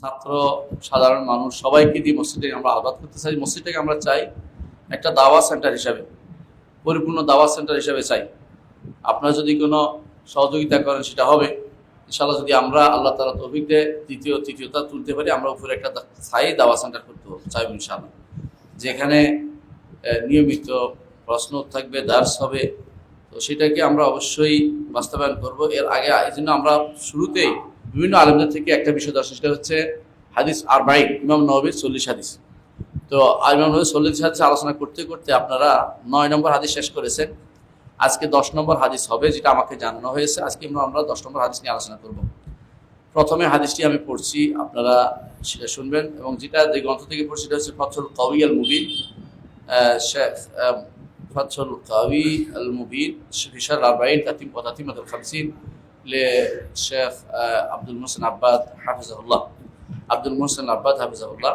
ছাত্র, সাধারণ মানুষ, সবাইকে দিয়ে মসজিদে আমরা আবাদ করতে চাই। মসজিদটাকে আমরা চাই একটা দাওয়া সেন্টার হিসাবে, পরিপূর্ণ দাওয়া সেন্টার হিসাবে চাই। আপনারা যদি কোনো সহযোগিতা করেন, সেটা হবে। ইনশাল্লাহ যদি আমরা আল্লাহ তালা তৌফিক দেয়, দ্বিতীয়, তৃতীয়তা তুলতে পারি, আমরা উপরে একটা স্থায়ী দাওয়া সেন্টার করতে চাইব ইনশাল্লাহ যেখানে নিয়মিত প্রশ্ন থাকবে দার্স হবে। তো সেটাকে আমরা অবশ্যই বাস্তবায়ন করব। এর আগে, এই জন্য আমরা শুরুতেই বিভিন্ন আলেমদের থেকে একটা বিষয় দর্শন, সেটা হচ্ছে হাদিস আর বাইক ইমাম নবীর চল্লিশ হাদিস। তো ইমাম নবীর চল্লিশ হাদিস আলোচনা করতে করতে আপনারা নয় নম্বর হাদিস শেষ করেছেন। আজকে দশ নম্বর হাদিস হবে, যেটা আমাকে জানানো হয়েছে। আজকে আমরা দশ নম্বর হাদিস নিয়ে আলোচনা করব। প্রথমে হাদিসটি আমি পড়ছি, আপনারা সেটা শুনবেন, এবং যেটা যে গ্রন্থ থেকে পড়ছি, সেটা হচ্ছে ফথল কবি আল মুবিন শেখ ফথল কাউই আল মুবিন ফিশার আরবাইন তাতিম ও তাতিমাত খামসিন। শেখ আব্দুল মোহসেন আব্বাদ হাফিজাহুল্লাহ আব্দুল মোহসেন আব্বাদ হাফিজাহুল্লাহ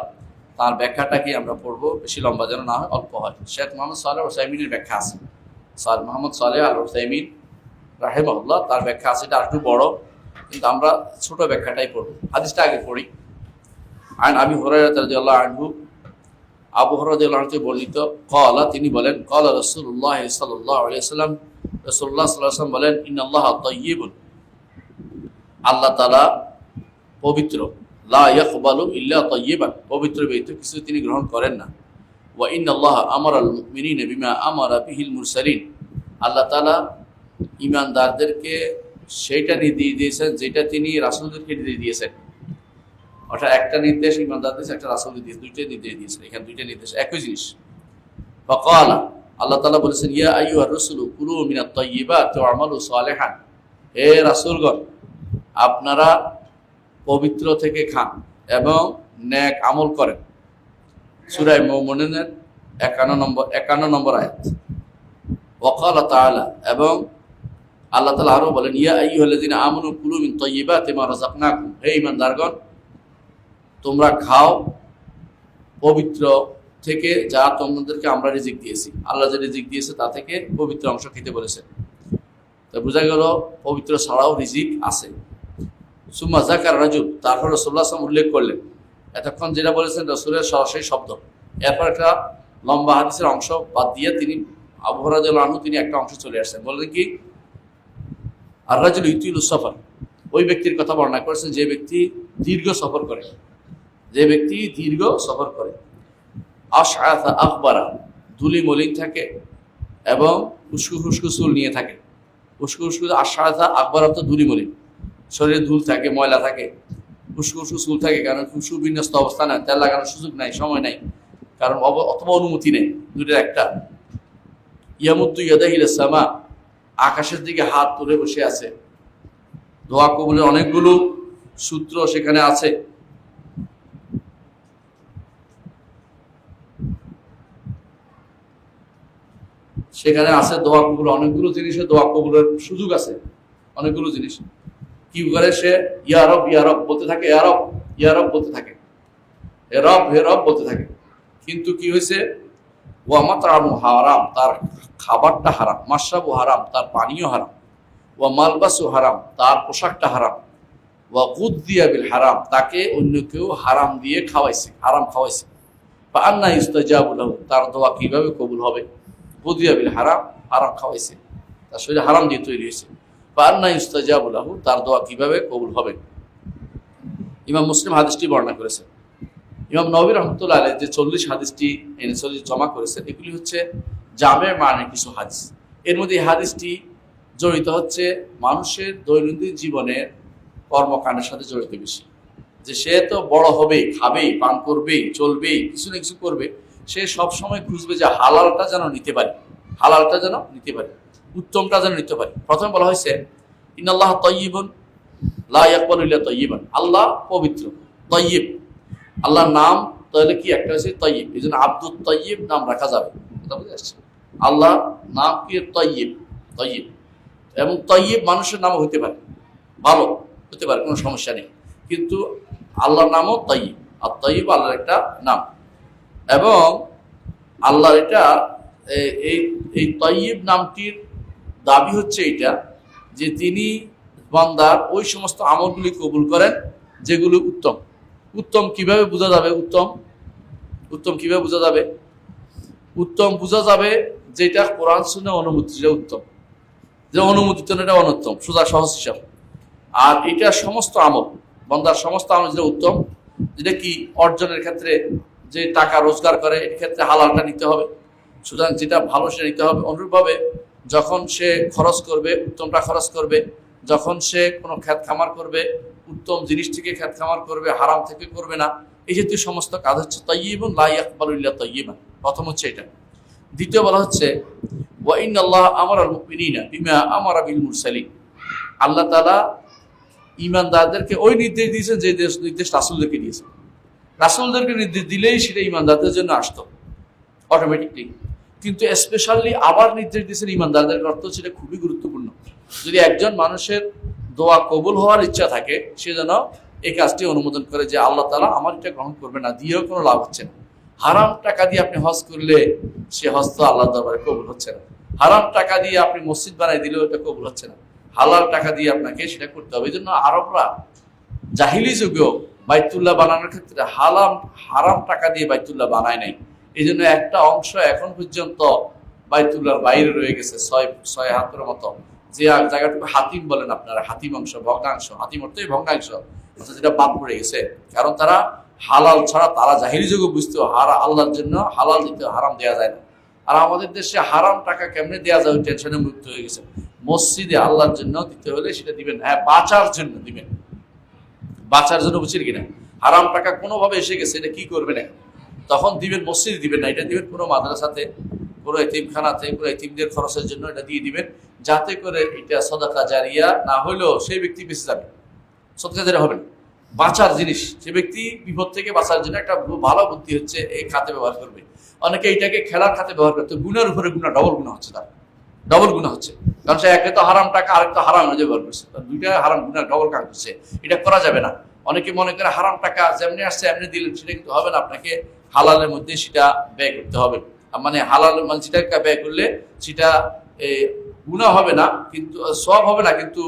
তার ব্যাখ্যাটাকেই আমরা পড়ব? বেশি লম্বা যেন না হয়, অল্প হয়। শেখ মোহাম্মদ ও ওসাইমিনের ব্যাখ্যা আছে। সাল মোহাম্মদ সালে আল ওসাইমিন রাহেমাহুল্লাহ তার ব্যাখ্যা আছে। এটা একটু বড়, কিন্তু আমরা ছোট ব্যাখ্যাটাই পড়ব। হাদিসটা আগে পড়ি। আইন আমি হরাইরাত আনহু, আবু হরাদিয়ালকে বর্ণিত কলা তিনি বলেন কল রসুল্লাহ সাল্লাম রসুল্লাহ সাল্লাম বলেন ইন আল্লাহ তৈবুল আল্লাহ তালা পবিত্র। লা ইয়াকবালু ইল্লা তৈবান পবিত্র ব্যতীত কিছু তিনি গ্রহণ করেন না। ওয়া ইন আল্লাহ আমার আল মিনিন বিমা আমার বিহিল মুরসালিন। আল্লাহ তালা ইমানদারদেরকে সেইটা নির্দেশ দিয়েছেন যেটা তিনি রাসুলদেরকে নির্দেশ দিয়েছেন। অর্থাৎ একটা নির্দেশ ইমানদার দিয়েছে একটা রাসুল দিয়েছে দুইটাই নির্দেশ দিয়েছেন। এখানে দুইটা নির্দেশ, একই জিনিস। ফকাল, আল্লাহ তালা বলেছেন, ইয়া আইয়া রসুল কুলু মিনাত তৈবা তো আমালু সালেহান। হে রাসুলগণ আপনারা পবিত্র থেকে খান এবং ন্যাক আমল করেন। সুরায় মৌমনের একান্ন নম্বর একান্ন নম্বর আয়াত। ওকাল তাআলা এবং আল্লাহ তাআলা আরও বলেন, ইয়া আইয়ুহাল্লাযিনা আমানু কুলু মিন তাইয়্যিবাতি মা রাযাকনাকুম। হে ঈমানদারগণ, তোমরা খাও পবিত্র থেকে যা তোমাদেরকে আমরা রিজিক দিয়েছি। আল্লাহ যে রিজিক দিয়েছে তা থেকে পবিত্র অংশ খেতে বলেছেন। তো বোঝা গেল, পবিত্র ছাড়াও রিজিক আছে। সুম্মা জাকার রাজুল, তারপর রসুল্লাহ আসলাম উল্লেখ করলেন। এতক্ষণ যেটা বলেছেন রসুলের সরাসরি শব্দ। এরপর একটা লম্বা হাদিসের অংশ বাদ দিয়ে তিনি আবহরাজ আনহু তিনি একটা অংশ চলে আসছেন। বললেন কি? আর রাজুল ইতুল সফর। ওই ব্যক্তির কথা বর্ণনা করেছেন যে ব্যক্তি দীর্ঘ সফর করে। যে ব্যক্তি দীর্ঘ সফর করে। আশআথা আখবারা ধুলি মলিন থাকে এবং উস্কু ফুস্কু চুল নিয়ে থাকে। উস্কু উস্কু আশআথা আকবরা তো ধুলি মলিন শরীরে ধুল থাকে, ময়লা থাকে উস্কু উস্কু চুল থাকে, কারণ সুবিন্যস্ত অবস্থা নাই তেল লাগানোর সুযোগ নাই, সময় নাই, কারণ অথবা অনুমতি নেই দুটোর একটা। ইয়ামুদ্দু ইয়াদাহিল সামা, আকাশের দিকে হাত তুলে বসে আছে। দোয়া কবুলের অনেকগুলো সূত্র সেখানে আছে। সেখানে আছে দোয়া কবুল, অনেকগুলো জিনিসে দোয়া কবুলের সুযোগ আছে, অনেকগুলো জিনিস। কি করে সে? ইয়ারব ইয়ারব বলতে থাকে ইয়ারব ইয়ারব বলতে থাকে। হে রব হে রব বলতে থাকে। কিন্তু কি হয়েছে ও মাতারামু হারাম, তার খাবারটা হারাম মাসাবু হারাম, তার পানীয় হারাম। ও মালবাসু হারাম, তার পোশাকটা হারাম। ও গুদ্দিয়া বিল হারাম, তাকে অন্য কেউ হারাম দিয়ে খাওয়াইছে, হারাম খাওয়াইছে। বা আন্না ইস্তাজাবুল তার দোয়া কীভাবে কবুল হবে? গুদ্দিয়া বিল হারাম হারাম খাওয়াইছে। তার শরীরে হারাম দিয়ে তৈরি হয়েছে। বা আন্না ইস্তাজাবুল তার দোয়া কীভাবে কবুল হবে? ইমাম মুসলিম হাদিসটি বর্ণনা করেছেন ইমাম নবী রহমতুল্লাহ আলাই যে চল্লিশ হাদিসটি এনে চল্লিশ জমা করেছেন এগুলি হচ্ছে জামের মানে কিছু হাদিস। এর মধ্যে হাদিসটি জড়িত হচ্ছে মানুষের দৈনন্দিন জীবনের কর্মকাণ্ডের সাথে জড়িত বেশি। যে সে তো বড় হবেই, খাবেই, পান করবেই, চলবেই, কিছু না কিছু করবে, সে সবসময় খুঁজবে যে হালালটা যেন নিতে পারে। হালালটা যেন নিতে পারে। উত্তমটা যেন নিতে পারে। প্রথমে বলা হয়েছে ইনাল্লাহ তয়্যিবন লা ইয়াকবালু ইল্লা তয়্যিবান আল্লাহ পবিত্র তয়্যিব আল্লাহর নাম তাহলে কি? একটা হচ্ছে তয়্যিব এই জন্য আব্দুল তয়্যিব নাম রাখা যাবে। কথা বুঝে আসছে আল্লাহ নাম কি? তয়্যিব তয়্যিব এবং তয়্যিব মানুষের নামও হতে পারে। ভালো হতে পারে, কোনো সমস্যা নেই। কিন্তু আল্লাহর নামও তয়্যিব আর তয়্যিব আল্লাহর একটা নাম। এবং আল্লাহর এটা এই এই তয়্যিব নামটির দাবি হচ্ছে এটা যে তিনি বান্দার ওই সমস্ত আমলগুলি কবুল করেন যেগুলো উত্তম। উত্তম কীভাবে বোঝা যাবে উত্তম? উত্তম কীভাবে বোঝা যাবে? উত্তম বোঝা যাবে যেটা কোরআন শুনে অনুমতি যেটা উত্তম। যে অনুমোদিত এটা অনুত্তম সোজা, সহজ হিসাব। আর এটা সমস্ত আমল, বন্দার সমস্ত আমল যেটা উত্তম, যেটা কি অর্জনের ক্ষেত্রে যে টাকা রোজগার করে, এক্ষেত্রে হালালটা নিতে হবে, সুতরাং যেটা ভালো সেটা নিতে হবে। অনুরূপভাবে যখন সে খরচ করবে, উত্তমটা খরচ করবে, যখন সে কোনো খ্যাত খামার করবে, উত্তম জিনিস থেকে খ্যাত খামার করবে, হারাম থেকে করবে না, এই জাতীয় সমস্ত কাজ হচ্ছে তৈবন লাই আকবালুল্লাহ তৈবান প্রথম হচ্ছে এটা। দ্বিতীয় বলা হচ্ছে ওয়াইন আল্লাহ আমার আল মুমিনিনা বিমা আমার বিল মুরসালিন। আল্লাহ তাআলা ইমানদারদেরকে ওই নির্দেশ দিয়েছেন যে দেশ- নির্দেশ রাসূলদেরকে দিয়েছেন রাসূলদেরকে নির্দেশ দিলেই সেটা ইমানদারদের জন্য আসতো অটোমেটিকলি কিন্তু স্পেশালি আবার নির্দেশ দিয়েছেন ইমানদারদের অর্থ সেটা খুবই গুরুত্বপূর্ণ। যদি একজন মানুষের দোয়া কবুল হওয়ার ইচ্ছা থাকে, সে যেন এই কাজটি অনুমোদন করে যে আল্লাহ তালা আমার এটা গ্রহণ করবে না, দিয়েও কোনো লাভ হচ্ছে না। হারাম টাকা দিয়ে আপনি হজ করলে সে হজ তো আল্লাহ দরবারে কবুল হচ্ছে না। হারাম টাকা দিয়ে আপনি মসজিদ বানাই দিলেও এটা কবুল হচ্ছে না। হালাল টাকা দিয়ে আপনাকে সেটা করতে হবে। এই জন্য আরবরা জাহিলি যুগেও বাইতুল্লাহ বানানোর ক্ষেত্রে হালাম, হারাম টাকা দিয়ে বাইতুল্লাহ বানায় নাই। এই জন্য একটা অংশ এখন পর্যন্ত বাইতুল্লাহর বাইরে রয়ে গেছে, ছয় ছয় হাতের মতো। যে জায়গাটুকু হাতিম বলেন আপনারা, হাতিম অংশ, ভগ্নাংশ। হাতিম অর্থই ভগ্নাংশ যেটা বাদ পড়ে গেছে। কারণ তারা হালাল ছাড়া তারা জাহিরি যুগে বুঝতো, হারা আল্লাহর জন্য হালাল দিতে হারাম দেওয়া যায় না। আর আমাদের দেশে হারাম টাকা কেমনে দেওয়া যায়, ওই টেনশনে মুক্ত হয়ে গেছে। মসজিদে আল্লাহর জন্য দিতে হলে সেটা দিবেন হ্যাঁ বাঁচার জন্য দিবেন। বাঁচার জন্য বুঝছেন কিনা? হারাম টাকা কোনোভাবে এসে গেছে, এটা কি করবেন এখন তখন দিবেন, মসজিদে দিবেন না, এটা দিবেন কোনো মাদ্রাসাতে কোনো এতিমখানাতে কোনো এতিমদের খরচের জন্য এটা দিয়ে দিবেন, যাতে করে এটা সদাকা জারিয়া না হলেও সেই ব্যক্তি বেঁচে যাবে। সদাকা জারিয়া হবে বাঁচার জিনিস সে ব্যক্তি বিপদ থেকে বাঁচার জন্য একটা ভালো বুদ্ধি হচ্ছে, এই খাতে ব্যবহার করবে। অনেকে এটাকে খেলার খাতে ব্যবহার করতে গুণের উপরে গুণা ডবল গুণা হচ্ছে তার। ডবল গুণা হচ্ছে। কারণ সে একে তো হারাম টাকা, আরেকটা হারাম হয়ে ব্যবহার করছে। দুইটা হারাম গুণা ডবল কাজ করছে। এটা করা যাবে না। অনেকে মনে করে হারাম টাকা যেমনি আসছে, এমনি দিলেন, সেটা কিন্তু হবে না। আপনাকে হালালের মধ্যে সেটা ব্যয় করতে হবে। মানে হালাল মানে সেটা ব্যয় করলে সেটা গুণা হবে না, কিন্তু সব হবে না, কিন্তু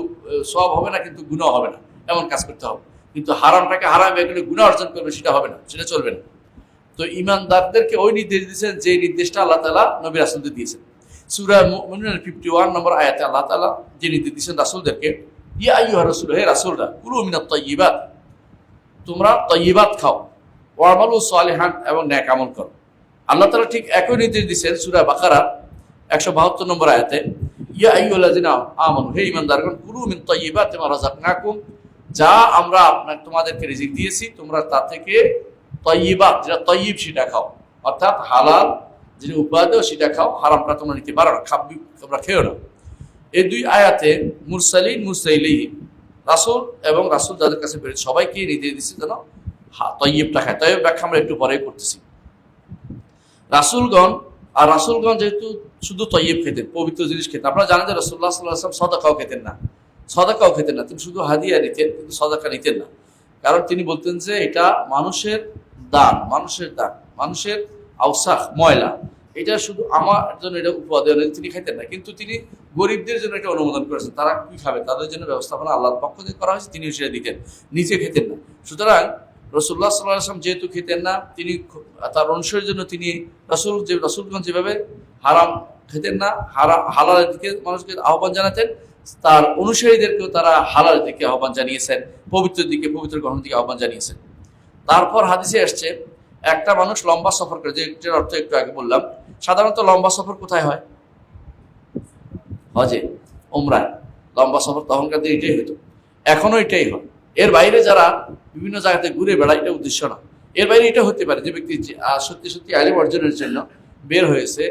সব হবে না, কিন্তু গুণা হবে না। এমন কাজ করতে হবে। কিন্তু হারাম টাকা হারাম ব্যয় করলে গুণা অর্জন করবে, সেটা হবে না, সেটা চলবে না। তো ইমানদারদেরকে ওই নির্দেশ দিয়েছেন, যে নির্দেশটা আল্লাহ তালা নবী রাসুলদের দিয়েছেন। সুরা ফিফটি ওয়ান নম্বর আয়াতে আল্লাহ তালা যে নির্দেশ দিয়েছেন রাসুলদেরকে, ইয়া আইয়ুহা রাসূল, হে রাসূলরা, কুলু মিনাত তাইয়্যিবাত, তোমরা তৈবাত খাও। ওয়ামালু সালিহান এবং ন্যাক আমল করো। আল্লাহ তালা ঠিক একই নির্দেশ দিচ্ছেন সুরা বাকারা, একশো বাহাত্তর নম্বর আয়াতে, ইয়া আইয়ুল্লাযিনা আমানু, হে ঈমানদারগণ, কুলু মিন মা রাযাকনাকুম, যা আমরা আপনার, তোমাদেরকে রিজিক দিয়েছি, তোমরা তা থেকে তৈবাত যেটা তৈব সেটা খাও। অর্থাৎ হালাল যেটা উপাদেয়, সেটা খাও, হারামটা তোমরা নিতে পারো না, খাবি, তোমরা খেও না। এই দুই আয়াতে মুরসালিন মুরসাইলিহীন রাসূল এবং রাসূল যাদের কাছে বেরোচ্ছে সবাইকে নির্দেশ দিচ্ছে যেন তৈবটা খায় তৈব ব্যাখ্যা আমরা একটু পরে করতেছি। রাসূলগণ, আর রাসূলগণ যেহেতু শুধু তৈব খেতেন, পবিত্র জিনিস খেতেন। আপনারা জানেন যে রসুল্লাহ সাল্লাহ সদাকাও খেতেন না। সদাকাও খেতেন না, তিনি শুধু হাদিয়া নিতেন, কিন্তু সদাকা নিতেন না। কারণ তিনি বলতেন যে এটা মানুষের দান মানুষের দান, মানুষের আউসাখ ময়লা। এটা শুধু আমার জন্য এটা উপাদান তিনি খাইতেন না। কিন্তু তিনি গরিবদের জন্য এটা অনুমোদন করেছেন। তারা কি খাবে? তাদের জন্য ব্যবস্থাপনা আল্লাহর পক্ষ থেকে করা হয়েছে তিনি সেটা দিতেন। নিজে খেতেন না। সুতরাং রসুল্লাহ সাল্লাহ আসলাম যেহেতু খেতেন না, তিনি তার অনুসারের জন্য তিনি রসুল যে রসুলগঞ্জ যেভাবে হারাম খেতেন না হারাম হালালের দিকে মানুষকে আহ্বান জানাতেন, তার অনুসারীদেরকেও তারা হালালের দিকে আহ্বান জানিয়েছেন, পবিত্র দিকে, পবিত্র গ্রহণ দিকে আহ্বান জানিয়েছেন। তারপর হাদিসে আসছে, একটা মানুষ লম্বা সফর করে যেটার অর্থ একটু আগে বললাম, সাধারণত লম্বা সফর কোথায় হয়? হজে ওমরায় লম্বা সফর তখনকার দিন এটাই হতো এখনও এটাই হয়। এর বাইরে যারা বিভিন্ন জায়গাতে ঘুরে বেড়ায়, এটা উদ্দেশ্য না। এর বাইরে এটা হতে পারে যে ব্যক্তি সত্যি সত্যি আলিম অর্জনের জন্য বের হয়েছে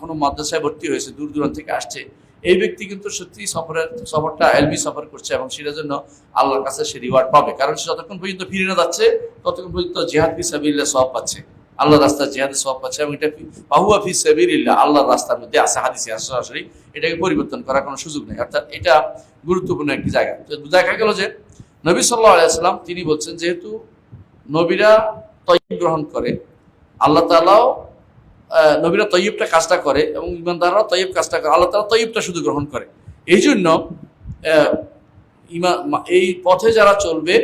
কোনো মাদ্রাসায় ভর্তি হয়েছে, দূর দূরান্ত থেকে আসছে, এই ব্যক্তি কিন্তু সত্যি সফরের, সফরটা এলবি সফর করছে এবং সেটার জন্য আল্লাহর কাছে সে রিওয়ার্ড পাবে। কারণ সে যতক্ষণ পর্যন্ত ফিরে না যাচ্ছে, ততক্ষণ পর্যন্ত জিহাদ ফি সাবিল্লাহ সব পাচ্ছে। আল্লাহর রাস্তায় জিহাদের সব পাচ্ছে এবং এটা বাহুয়া ফি সাবিল্লাহ আল্লাহর রাস্তার মধ্যে আছে, হাদিসে সরাসরি, এটাকে পরিবর্তন করার কোনো সুযোগ নেই। অর্থাৎ এটা গুরুত্বপূর্ণ একটি জায়গা। তো দেখা গেল যে নবী সাল্লাহ আলাইসাল্লাম তিনি বলছেন যেহেতু নবীরা তৈব গ্রহণ করে, আল্লাহ তালাও নবীরা তৈবটা কাজটা করে এবং ইমানদাররাও তৈব কাজটা করে, আল্লাহ তালা তৈবটা শুধু গ্রহণ করে। এই জন্য এই পথে যারা চলবে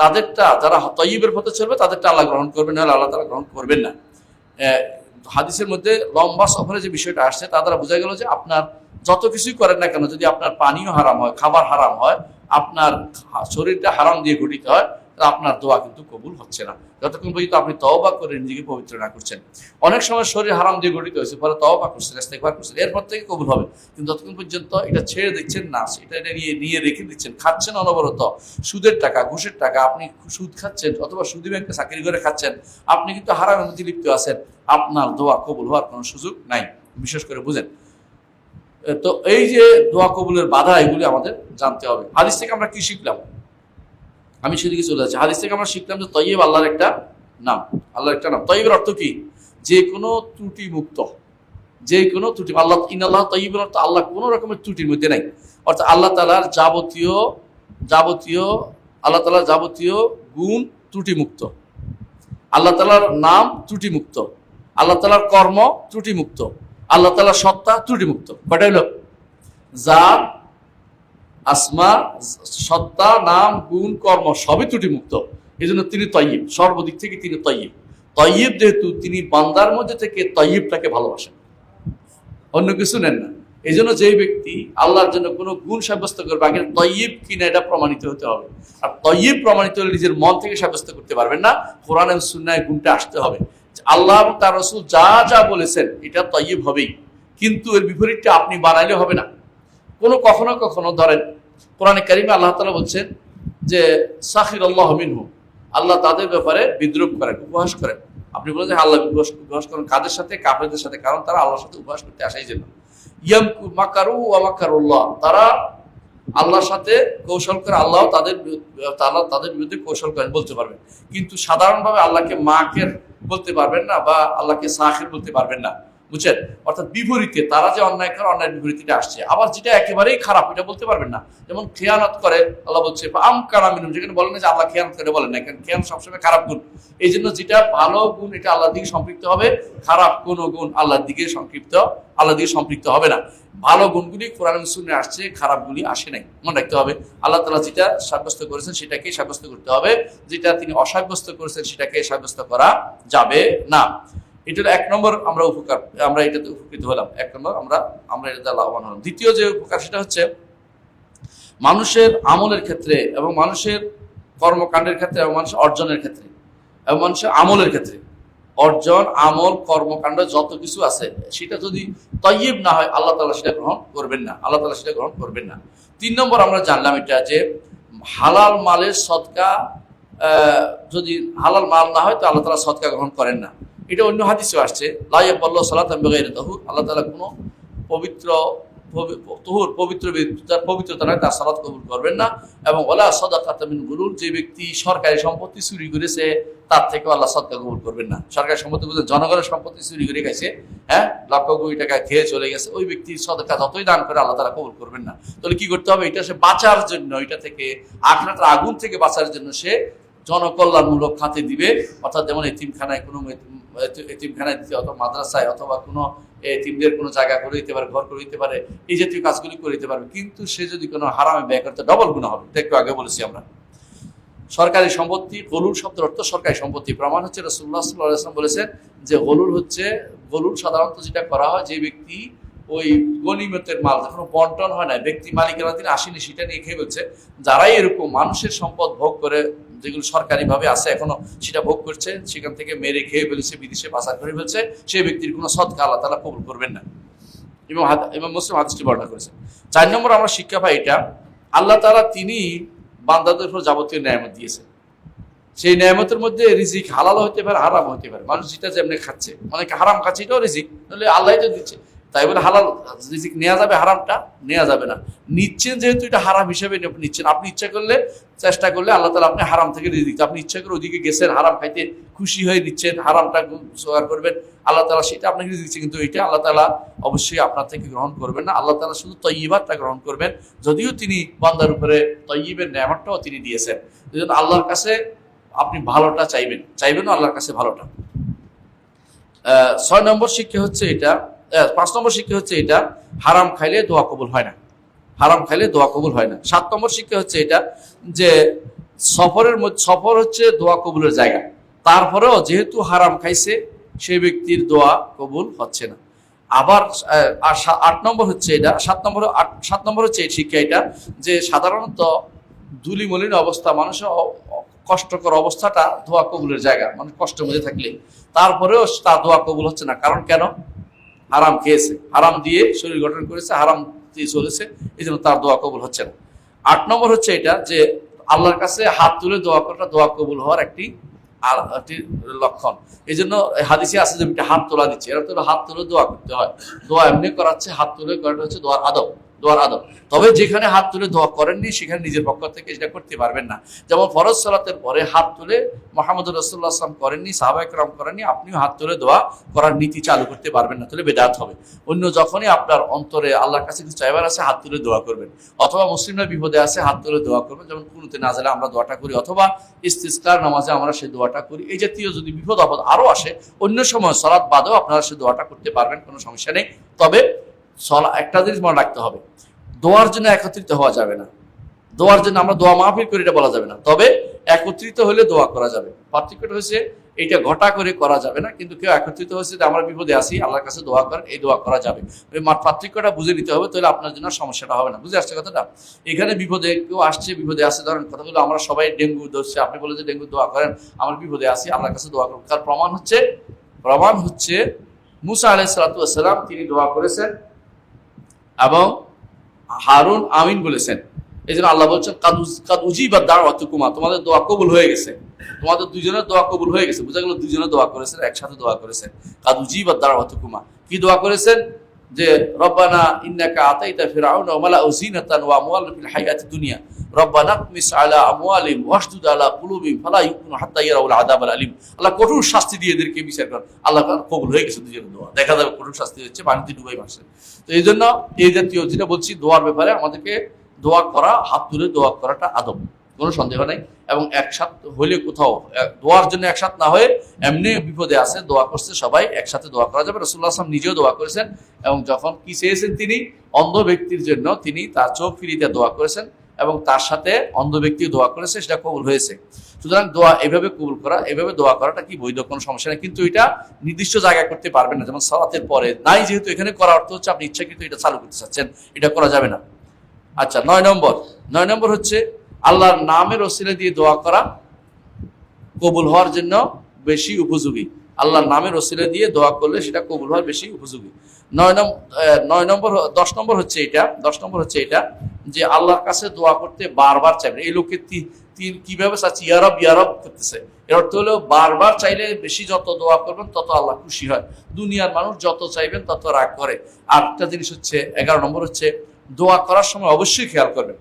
তাদেরটা যারা তৈবের পথে চলবে, তাদেরটা আল্লাহ গ্রহণ করবেন, না আল্লাহ তারা গ্রহণ করবেন না। হাদিসের মধ্যে লম্বা সফরে যে বিষয়টা আসছে, তা দ্বারা বোঝা গেল যে আপনার যত কিছুই করেন না কেন, যদি আপনার পানিও হারাম হয়, খাবার হারাম হয়, আপনার শরীরটা হারাম দিয়ে গঠিত হয় আপনার দোয়া কিন্তু কবুল হচ্ছে না। যতক্ষণ পর্যন্ত আপনি তওবা করে নিজেকে পবিত্র না করছেন। অনেক সময় শরীর হারাম দিয়ে গঠিত হয়েছে ফলে তওবা করছেন, ইস্তেগফার করছেন, এরপর থেকে কবুল হবে। কিন্তু ততক্ষণ পর্যন্ত এটা ছেড়ে দিচ্ছেন না, সেটা এটা নিয়ে নিয়ে রেখে দিচ্ছেন, খাচ্ছেন অনবরত, সুদের টাকা, ঘুষের টাকা, আপনি সুদ খাচ্ছেন অথবা সুদী ব্যাংকে চাকরি করে খাচ্ছেন, আপনি কিন্তু হারামের মধ্যে লিপ্ত আছেন, আপনার দোয়া কবুল হওয়ার কোনো সুযোগ নাই। বিশেষ করে বুঝেন। তো এই যে দোয়া কবুলের বাধা, এগুলি আমাদের জানতে হবে। হাদিস থেকে আমরা কি শিখলাম? আমি সেদিকে চলে যাচ্ছি। হাদিস থেকে আমরা শিখলাম যে তৈব আল্লাহর একটা নাম। আল্লাহর একটা নাম। তৈবের অর্থ কি? যে কোনো ত্রুটি মুক্ত যে কোনো ত্রুটি। আল্লাহ ইন আল্লাহ তৈবের অর্থ আল্লাহ কোনো রকমের ত্রুটির মধ্যে নাই। অর্থাৎ আল্লাহ তালার যাবতীয় যাবতীয়, আল্লাহ তালার যাবতীয় গুণ ত্রুটি মুক্ত আল্লাহ তালার নাম ত্রুটি মুক্ত আল্লাহ তালার কর্ম ত্রুটি মুক্ত আল্লাহ তালার সত্তা ত্রুটি মুক্ত কটা হলো? জাত আসমা, সত্তা, নাম, গুণ, কর্ম সবই ত্রুটি মুক্ত এই জন্য তিনি তৈব সর্বদিক থেকে তিনি তৈব তৈব যেহেতু তিনি বান্দার মধ্যে থেকে তৈবটাকে ভালোবাসেন। অন্য কিছু নেন না। এই জন্য যে ব্যক্তি আল্লাহর জন্য কোনো গুণ সাব্যস্ত করবে, আগে তৈব কিনা এটা প্রমাণিত হতে হবে। আর তৈব প্রমাণিত হলে নিজের মন থেকে সাব্যস্ত করতে পারবেন না। কোরআন সুন্নায় গুণটা আসতে হবে। আল্লাহ তার রসুল যা যা বলেছেন, এটা তৈব হবেই। কিন্তু এর বিপরীতটা আপনি বানাইলে হবে না। কোনো কখনো কখনো ধরেন কোরআনে কারিমে আল্লাহ তালা বলছেন যে সাখির আল্লাহ মিনহু। আল্লাহ তাদের ব্যাপারে বিদ্রুপ করেন, উপহাস করেন। আপনি বলেন যে আল্লাহ উপহাস করেন। কাদের সাথে? কাফেরদের সাথে। কারণ তারা আল্লাহর সাথে উপহাস করতে আসাই জন্য ইয়াম মাকারু ওয়ামাকারুল্লাহ তারা আল্লাহর সাথে কৌশল করে আল্লাহ তাদের তারা তাদের বিরুদ্ধে কৌশল করেন, বলতে পারবেন কিন্তু সাধারণভাবে আল্লাহকে মাকে বলতে পারবেন না বা আল্লাহকে সাহের বলতে পারবেন না। বুঝছেন? অর্থাৎ বিপরীতে তারা যে অন্যায় করে অন্যায় বিপরীতটা আসছে। আবার যেটা একেবারেই খারাপ, এটা বলতে পারবেন না। যেমন খেয়ানত করে, আল্লাহ বলছে আম কারামিনুম যেখানে বলেন যে আল্লাহ খেয়ানত করে বলেন না, কারণ খেয়ান সবসময় খারাপ গুণ। এই জন্য যেটা ভালো গুণ, এটা আল্লাহর দিকে সম্পৃক্ত হবে। খারাপ কোনো গুণ আল্লাহর দিকে সংক্ষিপ্ত আল্লাহ দিকে সম্পৃক্ত হবে না। ভালো গুণগুলি কোরআন শুনে আসছে খারাপগুলি আসে নাই। মনে রাখতে হবে, আল্লাহ তালা যেটা সাব্যস্ত করেছেন সেটাকে সাব্যস্ত করতে হবে। যেটা তিনি অসাব্যস্ত করেছেন সেটাকে সাব্যস্ত করা যাবে না। এটার এক নম্বর আমরা উপকার, আমরা এটাতে উপকৃত হলাম। এক নম্বর আমরা আমরা এটাতে লাভবান হলাম। দ্বিতীয় যে উপকার সেটা হচ্ছে মানুষের আমলের ক্ষেত্রে এবং মানুষের কর্মকাণ্ডের ক্ষেত্রে এবং মানুষের অর্জনের ক্ষেত্রে এবং মানুষের আমলের ক্ষেত্রে। অর্জন, আমল, কর্মকাণ্ড যত কিছু আছে, সেটা যদি তৈব না হয়, আল্লাহ তালা সেটা গ্রহণ করবেন না। আল্লাহ তালা সেটা গ্রহণ করবেন না। তিন নম্বর আমরা জানলাম এটা যে হালাল মালের সৎকা যদি হালাল মাল না হয়, তো আল্লাহ তালা সৎকা গ্রহণ করেন না। এটা অন্য হাদিসেও আসছে লাইয়াল্লাহ সালাত তহুর, আল্লাহ তালা কোনো পবিত্র তহুর পবিত্র তার পবিত্রতা নয় তার সালাত কবুল করবেন না। এবং ওলা সদা কাতামিন গুরুর যে ব্যক্তি সরকারি সম্পত্তি চুরি করেছে, তার থেকে আল্লাহ সদকা কবুল করবেন না। সরকারি সম্পত্তি বলতে জনগণের সম্পত্তি চুরি করে গেছে হ্যাঁ? লক্ষ কোটি টাকা খেয়ে চলে গেছে, ওই ব্যক্তি সদকা যতই দান করে আল্লাহ তারা কবুল করবেন না। তাহলে কি করতে হবে? এটা সে বাঁচার জন্য, এটা থেকে আখরাতের আগুন থেকে বাঁচার জন্য সে জনকল্যাণমূলক খাতে দিবে। অর্থাৎ যেমন এতিমখানায় কোনো এতিমখানায় দিতে, অথবা মাদ্রাসায়, অথবা কোনো এতিমদের কোনো জায়গা করে দিতে পারে, ঘর করে দিতে পারে, এই জাতীয় কাজগুলি করে দিতে পারবে। কিন্তু সে যদি কোনো হারামে ব্যয় করতে ডবল গুণা হবে একটু আগে বলেছি আমরা। সরকারি সম্পত্তি, গলুর শব্দের অর্থ সরকারি সম্পত্তি। প্রমাণ হচ্ছে রসুল্লাহ সাল্লাহ বলেছেন যে গলুর হচ্ছে, গলুর সাধারণত যেটা করা হয়, যে ব্যক্তি ওই গনিমতের মাল, যখন বন্টন হয় না, ব্যক্তি মালিকেরা তিনি আসেনি সেটা নিয়ে খেয়ে বলছে যারাই এরকম মানুষের সম্পদ ভোগ করে, যেগুলো সরকারিভাবে আছে, এখনও সেটা ভোগ করছে, সেখান থেকে মেরে খেয়ে ফেলেছে, বিদেশে পাচার করে ফেলছে, সেই ব্যক্তির কোনো সৎকা আল্লাহ তালা কবুল করবেন না। এবং এবং মুসলিম হাদিসটি বর্ণনা করেছেন চার নম্বর আমরা শিক্ষা পাই এটা, আল্লাহ তালা তিনি বান্দাদের উপর যাবতীয় ন্যায়ামত দিয়েছেন সেই ন্যায়ামতের মধ্যে রিজিক হালাল হতে পারে, হারাম হতে পারে। মানুষ যেটা যেমনি খাচ্ছে, অনেকে হারাম খাচ্ছে, এটাও রিজিক। নাহলে আল্লাহ তো দিচ্ছে। তাই বলে হালাল, রিজিক নেওয়া যাবে হারামটা নেওয়া যাবে না। নিচ্ছেন যেহেতু এটা হারাম হিসেবে নিচ্ছেন। আপনি ইচ্ছা করলে চেষ্টা করলে আল্লাহ তালা আপনি হারাম থেকে রিজিক আপনি ইচ্ছা করে ওদিকে গেছেন, হারাম খাইতে খুশি হয়ে নিচ্ছেন, হারামটা জোগাড় করবেন। আল্লাহ তালা সেটা আপনাকে দিচ্ছে, কিন্তু এটা আল্লাহ তালা অবশ্যই আপনার থেকে গ্রহণ করবেন না। আল্লাহ তালা শুধু তৈবারটা গ্রহণ করবেন। যদিও তিনি বান্দার উপরে তৈবের ন্যায়ামতটাও তিনি দিয়েছেন। এই জন্য আল্লাহর কাছে আপনি ভালোটা চাইবেন। চাইবেন আল্লাহর কাছে ভালোটা। ছয় নম্বর শিক্ষা হচ্ছে এটা পাঁচ নম্বর শিক্ষা হচ্ছে এটা, হারাম খাইলে দোয়া কবুল হয় না। হারাম খাইলে দোয়া কবুল হয় না। সাত নম্বর শিক্ষা হচ্ছে এটা, যে সফরের মধ্যে, সফর হচ্ছে দোয়া কবুলের জায়গা। তারপরেও যেহেতু হারাম খাইছে সেই ব্যক্তির দোয়া কবুল হচ্ছে না। আবার আট নম্বর হচ্ছে এটা, সাত নম্বর, আট, সাত নম্বর হচ্ছে এই শিক্ষা এটা, যে সাধারণত ধুলিমলিন অবস্থা, মানুষের কষ্টকর অবস্থাটা দোয়া কবুলের জায়গা মানুষ কষ্টের মধ্যে থাকলে। তারপরেও তার দোয়া কবুল হচ্ছে না। কারণ কেন? হারাম খেয়েছে। হারাম দিয়ে শরীর গঠন করেছে, হারাম দিয়ে চলেছে এই জন্য তার দোয়া কবুল হচ্ছে না। আট নম্বর হচ্ছে এটা যে আল্লাহর কাছে হাত তুলে দোয়া করাটা দোয়া কবুল হওয়ার একটি আর একটি লক্ষণ। এই জন্য হাদিসে আছে যে, হাত তোলা দিচ্ছে। এরা তো হাত তুলে দোয়া করতে হয়। দোয়া এমনি করাচ্ছে, হাত তুলে করাটা হচ্ছে দোয়ার আদব। দোয়ার আদব। তবে যেখানে হাত তুলে দোয়া করেননি, সেখানে নিজের পক্ষ থেকে সেটা করতে পারবেন না। যেমন ফরজ সালাতের পরে হাত তুলে মোহাম্মদ রসুল্লাহ আসলাম করেননি সাহাবাইকরাম করেননি, আপনিও হাত তুলে দোয়া করার নীতি চালু করতে পারবেন না, তাহলে বেদাত হবে। অন্য যখনই আপনার অন্তরে আল্লাহর কাছে কিছু চাইবার আছে, হাত তুলে দোয়া করবেন। অথবা মুসলিমরা বিপদে আছে, হাত তুলে দোয়া করবেন। যেমন কুনুতে নাজালে আমরা দোয়াটা করি, অথবা ইস্তিস্কার নামাজে আমরা সেই দোয়াটা করি। এই জাতীয় যদি বিপদ আপদ আরও আসে, অন্য সময় সলাৎ বাদেও আপনারা সেই দোয়াটা করতে পারবেন, কোনো সমস্যা নেই। তবে সলা, একটা জিনিস মনে রাখতে হবে। দোয়ার জন্য একত্রিত হওয়া যাবে না। দোয়ার জন্য আমরা দোয়া মাহফিল করি, এটা বলা যাবে না। তবে একত্রিত হলে দোয়া করা যাবে। পার্থক্যটা হচ্ছে, এইটা ঘটা করে করা যাবে না, কিন্তু কেউ একত্রিত হয়েছে যে, আমরা বিপদে আসি আল্লাহর কাছে দোয়া করেন, এই দোয়া করা যাবে। ওই পার্থক্যটা বুঝে নিতে হবে, তাহলে আপনার জন্য সমস্যাটা হবে না। বুঝে আসছে কথাটা? এখানে বিপদে কেউ আসছে, বিপদে আসছে ধরেন কথাগুলো আমরা সবাই ডেঙ্গু ধরছে, আপনি বলে যে, ডেঙ্গু দোয়া করেন, আমরা বিপদে আসি আল্লাহর কাছে দোয়া করুন তার প্রমাণ হচ্ছে প্রমাণ হচ্ছে, মুসা আলাই সালাতাম তিনি দোয়া করেছেন এবং হারুন আমিন বলেছেন। এই জন্য আল্লাহ বলছেন কাদুজি বা দাঁড় অতুকুমা তোমাদের দোয়া কবুল হয়ে গেছে। তোমাদের দুজনের দোয়া কবুল হয়ে গেছে। বোঝা গেল দুজনে দোয়া করেছেন, একসাথে দোয়া করেছেন। কাদুজি বা দাঁড় অতুকুমা কি দোয়া করেছেন? যে, রব্বানা ইন্নাকা আতাইতা ফিরাউন ওয়া মালাউ উজিনাতান ওয়া আমওয়াল ফিল হায়াতি দুনিয়া। আলা আমওয়ালিম ওয়াশদুদ আলা কুলুবিম ফালা ইউকুনু হাত্তা ইয়ারাউল আযাবাল আলিম। আল্লাহ কঠোর শাস্তি দিয়ে এদেরকে বিচার করেন। আল্লাহ কবুল হয়ে গেছে দুজনের দোয়া। দেখা যাবে কঠোর শাস্তি হচ্ছে পানিতে ডুবাই মাসে তো এই জন্য এই জাতীয় যেটা বলছি, দোয়ার ব্যাপারে আমাদেরকে দোয়া করা, হাত তুলে দোয়া করাটা আদব। কোনো সন্দেহ নাই। এবং একসাথ হইলে কোথাও দোয়ার জন্য একসাথ না হয়ে এমনি বিপদে আছে, দোয়া করছে সবাই, একসাথে দোয়া করা যাবে। রসুল্লাহ আসলাম নিজেও দোয়া করেছেন। এবং যখন কি চেয়েছেন তিনি, অন্ধ ব্যক্তির জন্য তিনি তার চোখ ফিরিতে দোয়া করেছেন। এবং তার সাথে অন্ধ ব্যক্তি দোয়া করেছে সেটা কবুল হয়েছে। সুতরাং দোয়া এভাবে কবুল করা, এভাবে দোয়া করাটা কি বৈধ? কোনো সমস্যা নেই। কিন্তু এটা নির্দিষ্ট জায়গায় করতে পারবেন না। যেমন সালাতের পরে নাই যেহেতু, এখানে করা অর্থ হচ্ছে আপনি ইচ্ছাকৃত এটা চালু করতে চাচ্ছেন। এটা করা যাবে না। আচ্ছা নয় নম্বর। নয় নম্বর হচ্ছে আল্লাহর নামের ওসিলা দিয়ে দোয়া করা কবুল হওয়ার জন্য বেশি উপযোগী। আল্লাহর নামের ওসিলা দিয়ে দোয়া করলে সেটা কবুল হওয়ার বেশি উপযোগী। নয় নম্বর নয় নম্বর দশ নম্বর হচ্ছে এটা, দশ নম্বর হচ্ছে এটা, যে আল্লাহর কাছে দোয়া করতে বারবার চাইবেন। এই লোককে তি- তিন কীভাবে চাচ্ছি? ইয়ারব ইয়ারব করতেছে। এর অর্থ হলো বারবার চাইলে বেশি যত দোয়া করবেন, তত আল্লাহ খুশি হয়। দুনিয়ার মানুষ যত চাইবেন, তত রাগ করে। আর একটা জিনিস হচ্ছে, এগারো নম্বর হচ্ছে, দোয়া করার সময় অবশ্যই খেয়াল করবেন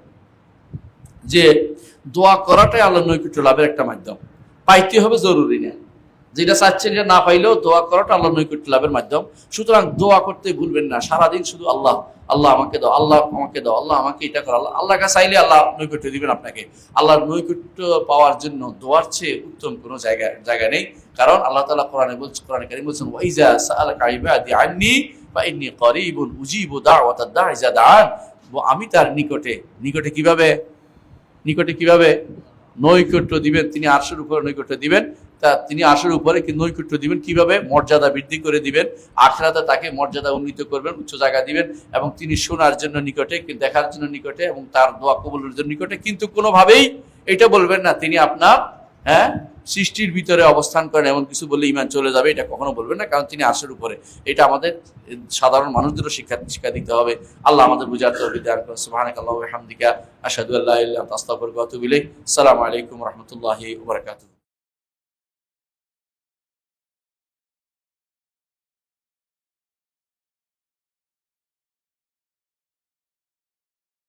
যে দোয়া করাটাই আল্লাহ নৈকুট্য লাভের একটা মাধ্যম। পাইতে হবে জরুরি না। যেটা চাচ্ছেন যে না পাইলেও দোয়া করাটা আল্লাহ নৈকট্য লাভের মাধ্যম। সুতরাং দোয়া করতে ভুলবেন না। সারাদিন শুধু আল্লাহ আল্লাহ আমাকে দাও, আল্লাহ আমাকে দাও, আল্লাহ আমাকে এটা করো, আল্লাহ আল্লাহ কাছে চাইলে আল্লাহ নৈকট্য দিবেন আপনাকে। আল্লাহর নৈকট্য পাওয়ার জন্য দোয়ার চেয়ে উত্তম কোনো জায়গা জায়গা নেই। কারণ আল্লাহ তালা কোরআনে বলছেন কোরআনে কারীম বলছেন ওয়াইজা সাআলাকা ইবাদি আন্নি ফাইন্নী করিবুন উজিবু দাওয়াতাদ দাঈ ইযা দাআন আমি তার নিকটে নিকটে কীভাবে? নিকটে কীভাবে? নৈকট্য দিবেন, তিনি আরশের উপরে নৈকট্য দিবেন। তা তিনি আরশের উপরে কি নৈকট্য দিবেন। কীভাবে? মর্যাদা বৃদ্ধি করে দিবেন। আখরাতে তাকে মর্যাদা উন্নীত করবেন, উচ্চ জায়গা দিবেন এবং তিনি শোনার জন্য নিকটে, দেখার জন্য নিকটে এবং তার দোয়া কবুলের জন্য নিকটে। কিন্তু কোনোভাবেই এটা বলবেন না, তিনি আপনার হ্যাঁ সৃষ্টির ভিতরে অবস্থান করেন এমন কিছু বললে ইমান চলে যাবে, এটা কখনো বলবেন না, কারণ তিনি আরশের উপরে। এটা আমাদের সাধারণ মানুষদেরও শিক্ষা শিক্ষা দিতে হবে। আল্লাহ আমাদের বুঝার আতুবু ইলাইক। আসসালামু আলাইকুম রাহমাতুল্লাহি